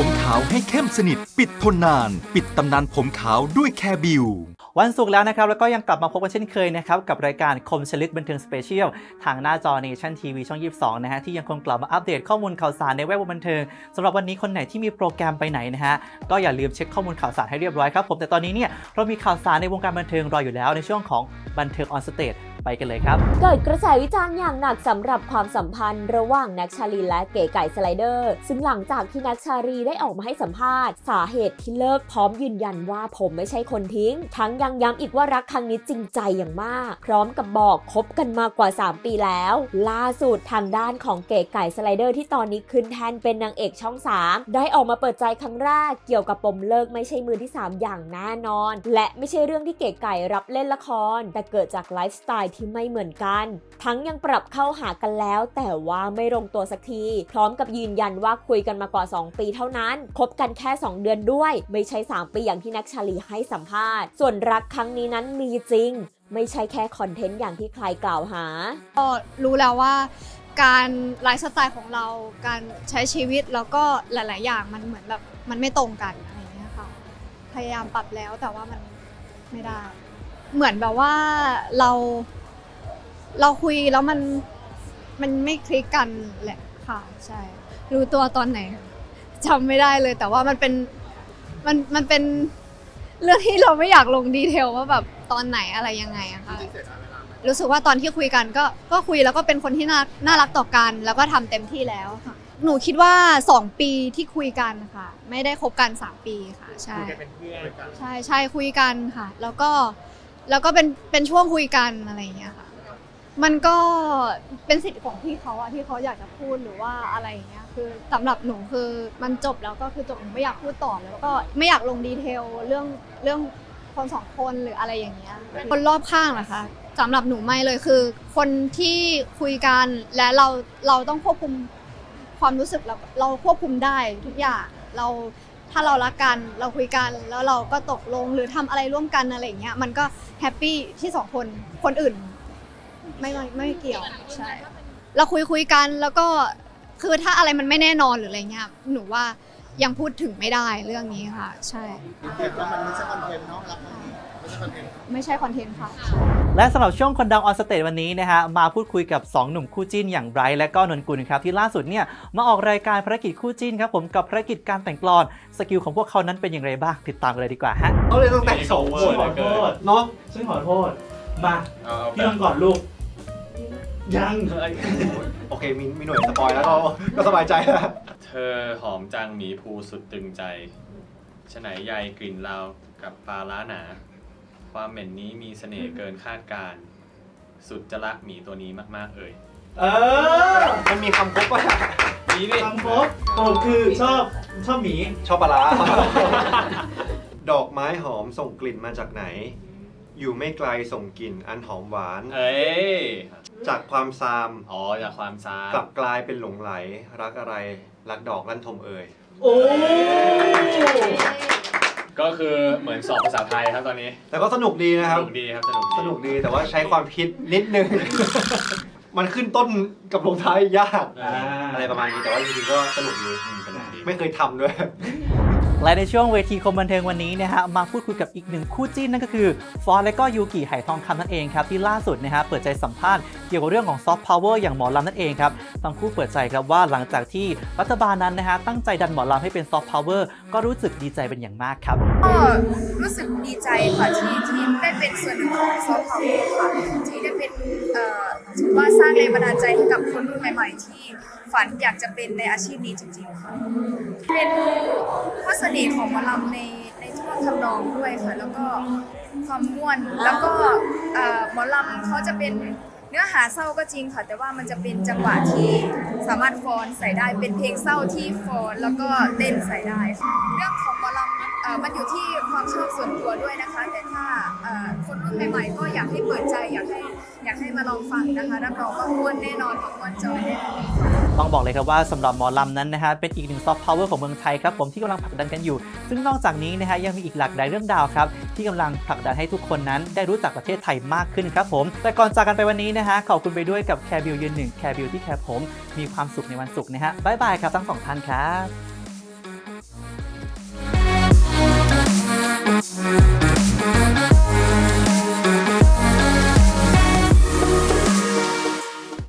ผมขาวให้เข้มสนิท ปิดทนนาน ปิดตำนานผมขาวด้วยแคร์บิว วันศุกร์แล้วนะครับ แล้วก็ยังกลับมาพบกันเช่นเคยนะครับ กับรายการคมชลึกบันเทิงสเปเชียลทางหน้าจอเนชั่นทีวีช่อง 22 นะฮะ ที่ยังคงกลับมาอัปเดตข้อมูลข่าวสารในแวดวงบันเทิงสำหรับวันนี้คนไหนที่มีโปรแกรมไปไหนนะฮะ ก็อย่าลืมเช็คข้อมูลข่าวสารให้เรียบร้อยครับผมแต่ตอนนี้เนี่ยเรามีข่าวสารในวงการบันเทิงรออยู่แล้วในช่วงของบันเทิงออนสเตจ ไปกันเลยครับเกิดกระแสวิจารณ์อย่างหนักสำหรับความสัมพันธ์ ระหว่างแน็กชาลีและเก๋ไก่สไลเดอร์ ซึ่งหลังจากที่แน็กชาลีได้ออกมาให้สัมภาษณ์ สาเหตุที่เลิกพร้อมยืนยันว่าผมไม่ใช่คนทิ้ง ทั้งยังย้ำอีกว่ารักครั้งนี้จริงใจอย่างมาก พร้อมกับบอกคบกันมากว่า 3 ปีแล้ว ล่าสุดทางด้านของเก๋ไก่สไลเดอร์ที่ตอนนี้ขึ้นแทนเป็นนางเอกช่อง 3 ได้ออกมาเปิดใจครั้งแรกเกี่ยวกับปมเลิกไม่ใช่มือที่ 3 อย่างแน่นอน และไม่ใช่เรื่องที่เก๋ไก่รับเล่นละคร แต่เกิดจากไลฟ์สไตล์ที่ไม่เหมือนกัน ทั้งยังปรับเข้าหากันแล้ว แต่ว่าไม่ลงตัวสักที พร้อมกับยืนยันว่าคุยกันมากว่า 2 ปีเท่านั้น คบกันแค่ 2 เดือนด้วย ไม่ใช่ 3 ปีอย่างที่นักชาลีให้สัมภาษณ์ ส่วนรักครั้งนี้นั้นมีจริง ไม่ใช่แค่คอนเทนต์อย่างที่ใครกล่าวหา ก็รู้แล้วว่าการไลฟ์สไตล์ของเรา การใช้ชีวิตแล้วก็หลาย ๆ อย่างมันเหมือนแบบมันไม่ตรงกันอะไรอย่างเงี้ยค่ะ พยายามปรับแล้วแต่ว่ามันไม่ได้ เหมือนแบบว่าเรา เราคุยแล้วมันมันไม่คลิกกันแหละค่ะใช่รู้ตัวตอนไหนจำไม่ได้เลย แต่ว่ามันเป็นมันมันเป็นเรื่องที่เราไม่อยากลงดีเทลว่าแบบตอนไหนอะไรยังไงอะค่ะรู้สึกว่าตอนที่คุยกันก็ก็คุยแล้วก็เป็นคนที่น่าน่ารักต่อกัน แล้วก็ทำเต็มที่แล้วค่ะหนูคิดว่า 2 ปีที่คุยกันค่ะ ไม่ได้คบกัน 3 ปีค่ะ ใช่คุยกันเป็นเพื่อนใช่ใช่คุยกันค่ะ แล้วก็แล้วก็เป็นเป็นช่วงคุยกันอะไรอย่างเงี้ยค่ะ มันก็เป็นสิทธิ์ของพี่เขาอะที่เขาอยากจะพูดหรือว่าอะไรอย่างเงี้ยคือสำหรับหนูคือมันจบแล้วก็คือจบหนูไม่อยากพูดต่อแล้วก็ไม่อยากลงดีเทลเรื่องเรื่องคนสองคนหรืออะไรอย่างเงี้ยคนรอบข้างนะคะสำหรับหนูไม่เลยคือ คนที่คุยกันและเราเราต้องควบคุมความรู้สึกเราเราควบคุมได้ทุกอย่างเราถ้าเรารักกันเราคุยกันแล้วเราก็ตกลงหรือทำอะไรร่วมกันอะไรอย่างเงี้ยมันก็แฮปปี้ที่สองคนคนอื่น ไม่ไม่ไม่เกี่ยวใช่เราคุยคุยกันแล้วก็คือถ้าอะไรมันไม่แน่นอนหรืออะไรเงี้ยหนูว่ายังพูดถึงไม่ได้เรื่องนี้ค่ะ ใช่เห็นว่ามันไม่ใช่คอนเทนต์เนาะรับครั้งนี้ไม่ใช่คอนเทนต์ ไม่ใช่คอนเทนต์ค่ะ และสำหรับช่วงคนดังออนสเตจวันนี้นะฮะมาพูดคุยกับ 2 หนุ่มคู่จิ้นอย่างไบรท์และก็นนกุลครับที่ล่าสุดเนี่ยมาออกรายการภารกิจคู่จิ้นครับผมกับภารกิจการแต่งกลอน สกิลของพวกเขานั้นเป็นอย่างไรบ้างติดตามกันเลยดีกว่าฮะเขาเลยต้องแต่งสองคฉันนขอโทษเนาะฉันขอโทษมาเอาพี่นนท์ก่อนลูก ยังโอเคมีมีหน่วยสปอยแล้วก็ก็สบายใจแล้วเธอหอมจังหมีภูสุดตึงใจฉะไหนใยกลิ่นราวกับปลาล้าหนา ความเหม็นนี้มีเสน่ห์เกินคาดการณ์สุดจะรักหมีตัวนี้มากๆเอ่ยเออมันมีคำครบป่ะนี่ดิคำครบโอ้คือชอบชอบหมีชอบปลาร้าดอกไม้หอมส่งกลิ่นมาจากไหน อยู่ไม่ไกลส่งกลิ่นอันหอมหวาน เอ้ยจากความซามอ๋อจากความซากลับกลายเป็นหลงไหล รักอะไร รักดอกลั่นทมเอ่ยโอ้ก็คือเหมือนสอบภาษาไทยครับตอนนี้ แต่ก็สนุกดีนะสครับ นุกดีครับสนุกดีสนุกดีแต่ว่าใช้ความคิดนิดนึง มันขึ้นต้นกับลงท้ายยาก อ่า อะไรประมาณนี้แต่ว่าจริงๆก็สนุกดีอืมสนุกดี ไม่เคยทำด้วย และในช่วงเวทีคมบันเทิงวันนี้นะฮะมาพูดคุยกับอีกหนึ่งคู่จิ้นนั่นก็คือฟอร์และก็ยูกิไหทองคำนั่นเองครับที่ล่าสุดนะฮะเปิดใจสัมภาษณ์เกี่ยวกับเรื่องของซอฟต์พาวเวอร์อย่างหมอลำนั่นเองครับทั้งคู่เปิดใจครับว่าหลังจากที่รัฐบาลนั้นนะฮะตั้งใจดันหมอลำให้เป็นซอฟต์พาวเวอร์ก็รู้สึกดีใจเป็นอย่างมากครับ ก็รู้สึกดีใจค่ะที่ที่ได้เป็นส่วนหนึ่งของซอฟต์พาวเวอร์ค่ะที่ได้เป็นเอ่อถือว่าสร้างแรงบันดาลใจให้กับคนรุ่นใหม่ ๆ ที่ฝันอยากจะเป็นในอาชีพนี้จริงๆค่ะเป็นข้อเสน่ห์ของหมอลำในในท่วงทำนองด้วยค่ะ แล้วก็ความม่วนแล้วก็เอ่อหมอลำเขาจะเป็นเนื้อหาเศร้าก็จริงค่ะ แต่ว่ามันจะเป็นจังหวะที่สามารถฟอนใส่ได้เป็นเพลงเศร้าที่ฟอนแล้วก็เต้นใส่ได้ค่ะเรื่องของหมอลำเอ่อมันอยู่ที่ความชอบส่วนตัวด้วยนะคะ แต่ถ้าเอ่อคนรุ่นใหม่ๆก็อยากให้เปิดใจอยากให้อยากให้มาลองฟังนะคะรับรองว่าม้วนแน่นอนค่ะม้วนจอย ต้องบอกเลยครับว่าสำหรับหมอลำนั้นนะฮะเป็นอีกหนึ่งซอฟต์พาวเวอร์ของเมืองไทยครับผมที่กำลังผลักดันกันอยู่ ซึ่งนอกจากนี้นะฮะยังมีอีกหลากหลายเรื่องราวครับที่กำลังผลักดันให้ทุกคนนั้นได้รู้จักประเทศไทยมากขึ้นครับผม แต่ก่อนจากกันไปวันนี้นะฮะขอบคุณไปด้วยกับแคร์บิวยืนหนึ่งแคร์บิวที่แคร์ผมมีความสุขในวันศุกร์นะฮะบ๊ายบายครับทั้งสองท่านครับ